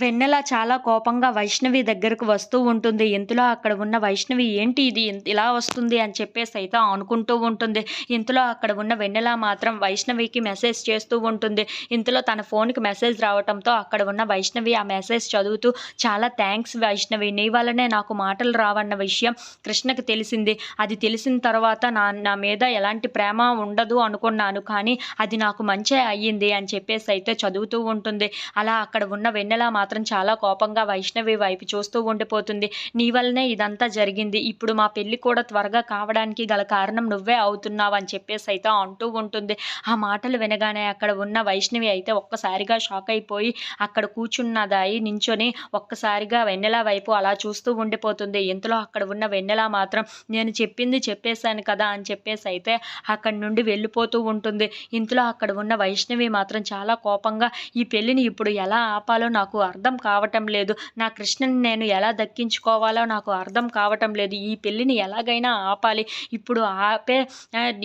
వెన్నెల చాలా కోపంగా వైష్ణవి దగ్గరకు వస్తూ ఉంటుంది. ఇంతలో అక్కడ ఉన్న వైష్ణవి ఏంటి ఇది? ఇలా వస్తుంది అని చెప్పేసి అయితే అనుకుంటూ ఉంటుంది. ఇంతలో అక్కడ ఉన్న వెన్నెల మాత్రం వైష్ణవికి మెసేజ్ చేస్తూ ఉంటుంది. ఇంతలో తన ఫోన్కి మెసేజ్ రావటంతో అక్కడ ఉన్న వైష్ణవి ఆ మెసేజ్ చదువుతూ చాలా థ్యాంక్స్ వైష్ణవి నీ వల్లనే నాకు మాటలు రావన్న విషయం కృష్ణకు తెలిసింది. అది తెలిసిన తర్వాత నా నా మీద ఎలాంటి ప్రేమ ఉండదు అనుకున్నాను. కానీ అది నాకు మంచి అయ్యింది అని చెప్పేసి అయితే చదువుతూ ఉంటుంది. అలా అక్కడ ఉన్న వెన్నెల మాత్రం మాత్రం చాలా కోపంగా వైష్ణవి వైపు చూస్తూ ఉండిపోతుంది. నీ వల్లనే ఇదంతా జరిగింది. ఇప్పుడు మా పెళ్ళి కూడా త్వరగా కావడానికి గల కారణం నువ్వే అవుతున్నావు అని చెప్పేసి అయితే అంటూ ఉంటుంది. ఆ మాటలు వినగానే అక్కడ ఉన్న వైష్ణవి అయితే ఒక్కసారిగా షాక్ అయిపోయి అక్కడ కూర్చున్నదాయి నించొని ఒక్కసారిగా వెన్నెల వైపు అలా చూస్తూ ఉండిపోతుంది. ఇంతలో అక్కడ ఉన్న వెన్నెల మాత్రం నేను చెప్పింది చెప్పేశాను కదా అని చెప్పేసి అయితే అక్కడి నుండి వెళ్ళిపోతూ ఉంటుంది. ఇంతలో అక్కడ ఉన్న వైష్ణవి మాత్రం చాలా కోపంగా ఈ పెళ్ళిని ఇప్పుడు ఎలా ఆపాలో నాకు అర్థం కావటం లేదు. నా కృష్ణని నేను ఎలా దక్కించుకోవాలో నాకు అర్థం కావటం లేదు. ఈ పెళ్ళిని ఎలాగైనా ఆపాలి. ఇప్పుడు ఆపే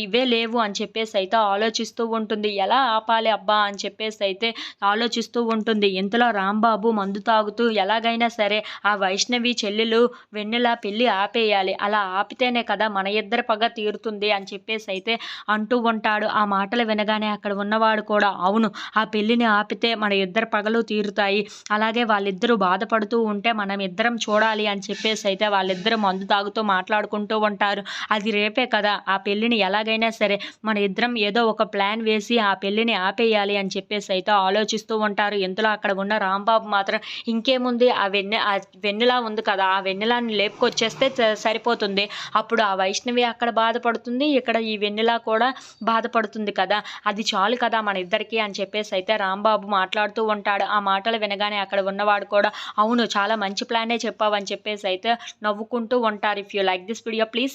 ఇవే లేవు అని చెప్పేసి అయితే ఆలోచిస్తూ ఉంటుంది. ఎలా ఆపాలి అబ్బా అని చెప్పేసి అయితే ఆలోచిస్తూ ఉంటుంది. ఇంతలో రాంబాబు మందు తాగుతూ ఎలాగైనా సరే ఆ వైష్ణవి చెల్లెలు వెన్నెల పెళ్ళి ఆపేయాలి. అలా ఆపితేనే కదా మన ఇద్దరి పగ తీరుతుంది అని చెప్పేసి అయితే అంటూ ఉంటాడు. ఆ మాటలు వినగానే అక్కడ ఉన్నవాడు కూడా అవును ఆ పెళ్ళిని ఆపితే మన ఇద్దరు పగలు తీరుతాయి. అలాగే వాళ్ళిద్దరూ బాధపడుతూ ఉంటే మనం ఇద్దరం చూడాలి అని చెప్పేసి అయితే వాళ్ళిద్దరూ మందు తాగుతూ మాట్లాడుకుంటూ ఉంటారు. అది రేపే కదా. ఆ పెళ్ళిని ఎలాగైనా సరే మన ఇద్దరం ఏదో ఒక ప్లాన్ వేసి ఆ పెళ్ళిని ఆపేయాలి అని చెప్పేసి అయితే ఆలోచిస్తూ ఉంటారు. ఇంతలో అక్కడ ఉన్న రాంబాబు మాత్రం ఇంకేముంది? ఆ వెన్నె ఆ వెన్నెలా ఉంది కదా? ఆ వెన్నెలాని లేపుకొచ్చేస్తే సరిపోతుంది. అప్పుడు ఆ వైష్ణవి అక్కడ బాధపడుతుంది. ఇక్కడ ఈ వెన్నెల కూడా బాధపడుతుంది కదా. అది చాలు కదా మన ఇద్దరికి అని చెప్పేసి అయితే రాంబాబు మాట్లాడుతూ ఉంటాడు. ఆ మాటలు వినగానే అక్కడ ఉన్నవాడు కూడా అవును చాలా మంచి ప్లానే చెప్పావు అని చెప్పేసి అయితే నవ్వుకుంటూ ఉంటారు. If you like this video please